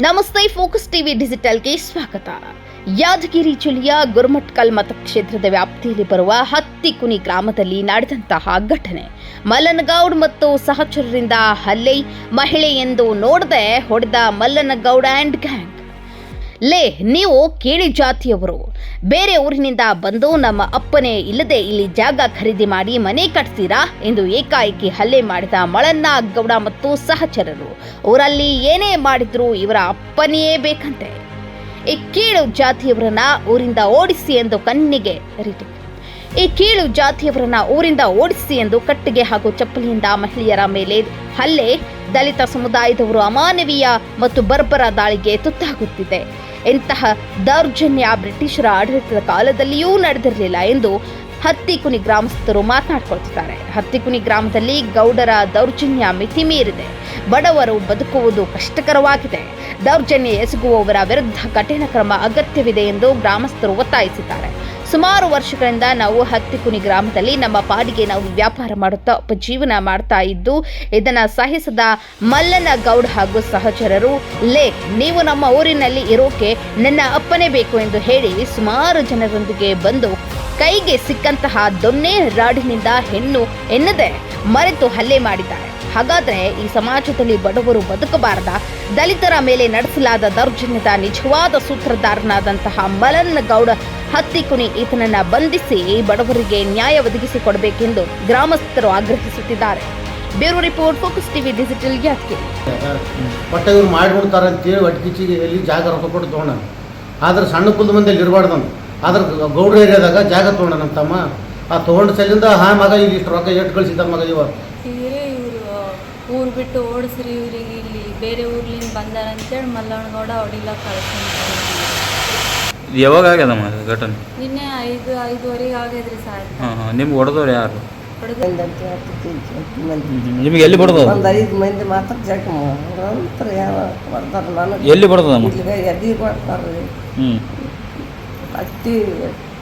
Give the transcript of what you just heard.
ನಮಸ್ತೆ, focus TV ಡಿಜಿಟಲ್ಗೆ ಸ್ವಾಗತ. ಯಾದಗಿರಿ ಜಿಲ್ಲೆಯ ಗುರುಮಟ್ಕಲ್ ಮತಕ್ಷೇತ್ರದ ವ್ಯಾಪ್ತಿಯಲ್ಲಿ ಬರುವ ಹತ್ತಿಕುನಿ ಗ್ರಾಮದಲ್ಲಿ ನಡೆದಂತಹ ಘಟನೆ. ಮಲ್ಲನಗೌಡ್ ಮತ್ತು ಸಹಚರರಿಂದ ಹಲ್ಲೆ, ಮಹಿಳೆ ಎಂದು ನೋಡದೆ ಹೊಡೆದ ಮಲ್ಲನಗೌಡ ಆ್ಯಂಡ್ ಗ್ಯಾಂಗ್. ಲೇ, ನೀವು ಕೇಳಿ ಜಾತಿಯವರು. ಬೇರೆ ಊರಿನಿಂದ ಬಂದು ನಮ್ಮ ಅಪ್ಪನೇ ಇಲ್ಲದೆ ಇಲ್ಲಿ ಜಾಗ ಖರೀದಿ ಮಾಡಿ ಮನೆ ಕಟ್ತೀರಾ ಎಂದು ಏಕಾಏಕಿ ಹಲ್ಲೆ ಮಾಡಿದ ಮಳನ್ನ, ಗೌಡ ಮತ್ತು ಸಹಚರರು. ಊರಲ್ಲಿ ಏನೇ ಮಾಡಿದ್ರು ಇವರ ಅಪ್ಪನೆಯೇ ಬೇಕಂತೆ. ಈ ಕೀಳು ಜಾತಿಯವರನ್ನ ಊರಿಂದ ಓಡಿಸಿ ಎಂದು ಕಣ್ಣಿಗೆ ಈ ಕೀಳು ಜಾತಿಯವರನ್ನ ಊರಿಂದ ಓಡಿಸಿ ಎಂದು ಕಟ್ಟಿಗೆ ಹಾಗೂ ಚಪ್ಪಲಿಯಿಂದ ಮಹಿಳೆಯರ ಮೇಲೆ ಹಲ್ಲೆ ದಲಿತ ಸಮುದಾಯದವರು ಅಮಾನವೀಯ ಮತ್ತು ಬರ್ಬರ ದಾಳಿಗೆ ತುತ್ತಾಗುತ್ತಿದೆ. ಇಂತಹ ದೌರ್ಜನ್ಯ ಬ್ರಿಟಿಷರ ಆಡಳಿತದ ಕಾಲದಲ್ಲಿಯೂ ನಡೆದಿರಲಿಲ್ಲ ಎಂದು ಹತ್ತಿಕುನಿ ಗ್ರಾಮಸ್ಥರು ಮಾತನಾಡ್ಕೊಳ್ತಿದ್ದಾರೆ. ಹತ್ತಿಕುನಿ ಗ್ರಾಮದಲ್ಲಿ ಗೌಡರ ದೌರ್ಜನ್ಯ ಮಿತಿ ಮೀರಿದೆ. ಬಡವರು ಬದುಕುವುದು ಕಷ್ಟಕರವಾಗಿದೆ. ದೌರ್ಜನ್ಯ ಎಸಗುವವರ ವಿರುದ್ಧ ಕಠಿಣ ಕ್ರಮ ಅಗತ್ಯವಿದೆ ಎಂದು ಗ್ರಾಮಸ್ಥರು ಒತ್ತಾಯಿಸಿದ್ದಾರೆ. ಸುಮಾರು ವರ್ಷಗಳಿಂದ ನಾವು ಹತ್ತಿಕುನಿ ಗ್ರಾಮದಲ್ಲಿ ನಮ್ಮ ಪಾಡಿಗೆ ನಾವು ವ್ಯಾಪಾರ ಮಾಡುತ್ತಾ, ಉಪಜೀವನ ಮಾಡ್ತಾ ಇದ್ದು, ಇದನ್ನ ಸಹಿಸದ ಮಲ್ಲನ ಗೌಡ್ ಹಾಗೂ ಸಹಚರರು, ಲೇ, ನೀವು ನಮ್ಮ ಊರಿನಲ್ಲಿ ಇರೋಕೆ ನನ್ನ ಅಪ್ಪನೇ ಬೇಕು ಎಂದು ಹೇಳಿ ಸುಮಾರು ಜನರೊಂದಿಗೆ ಬಂದು ಕೈಗೆ ಸಿಕ್ಕಂತಹ ದೊನ್ನೆ ರಾಡಿನಿಂದ ಹೆಣ್ಣು ಎನ್ನದೆ ಮರೆತು ಹಲ್ಲೆ ಮಾಡಿದ್ದಾರೆ. ಹಾಗಾದ್ರೆ ಈ ಸಮಾಜದಲ್ಲಿ ಬಡವರು ಬದುಕಬಾರದ ದಲಿತರ ಮೇಲೆ ನಡೆಸಲಾದ ದೌರ್ಜನ್ಯದ ನಿಜವಾದ ಸೂತ್ರಧಾರನಾದಂತಹ ಮಲನ್ ಗೌಡ ಹತ್ತಿಕುನಿ ಈತನನ್ನ ಬಂಧಿಸಿ ಬಡವರಿಗೆ ನ್ಯಾಯ ಒದಗಿಸಿಕೊಡಬೇಕೆಂದು ಗ್ರಾಮಸ್ಥರು ಆಗ್ರಹಿಸುತ್ತಿದ್ದಾರೆ. Bureau report, focus TV digital Yadgiri ಪಟ್ಟವರು ಇವ್ರು ಮಾಡಿಬಿಡ್ತಾರೆ ಅಂತೇಳಿ ಒಟ್ಟಿಗೆ ಎಲ್ಲಿ ಜಾಗ ರೊಕ್ಕ ಕೊಟ್ಟು ತೊಗೊಂಡ ಆದ್ರೆ ಸಣ್ಣ ಕುಲ್ದ ಮಂದಿಯಲ್ಲಿ ಇರಬಾರ್ದಂತ. ಆದ್ರೆ ಗೌಡ್ರ ಏರಿಯಾದಾಗ ಜಾಗ ತೊಗೊಂಡ ತಮ್ಮ ಆ ತೊಗೊಂಡ ಸಲಿಂದ, ಹಾ ಮಗ ಇಲ್ಲಿ ಇಷ್ಟು ರೊಕ್ಕ ಎಟ್ಟು ಕಳಿಸಿದ ಮಗ ಇವ? ಬಿಟ್ಟು ಓಡಿಸ್ರಿ ಇವ್ರಿಗೆ ಇಲ್ಲಿ ಬೇರೆ ಊರ್ಲಿಂದ ಬಂದಾರ ಅಂತೇಳಿ ಮಲ್ಲಣ್ಣಗೌಡ ಹೊಡಿಲ ಕಳ್ಸ್ಕೊಂಡ್ರು ಯಾವಾಗ ಆಗ್ಯದಮ್ಮ ಅದು ಘಟನೆ? ನಿನ್ನೆ ಐದು ಐದುವರೆಗೆ ಆಗೈದ್ರಿ ಸಾಯಂಕಾಲ ಹಾಂ ಹಾಂ ನಿಮ್ಗೆ ಹೊಡೆದವ್ರು ಯಾರು? ಹೊಡೆದು ನಿಮ್ಗೆ ಎಲ್ಲಿ ಬಡ್ದದ ಒಂದು ಐದು ಮಂದಿ ಮಾತ್ರ ಜಗ್ ಅಂತರ ಯಾವ ನನಗೆ. ಎಲ್ಲಿ ಬಡ್ದದಮ್ಮ ಇಲ್ಲಿ ಎದಿ ಕೊಡ್ತಾರೆ ಹ್ಞೂ ಅತ್ತಿ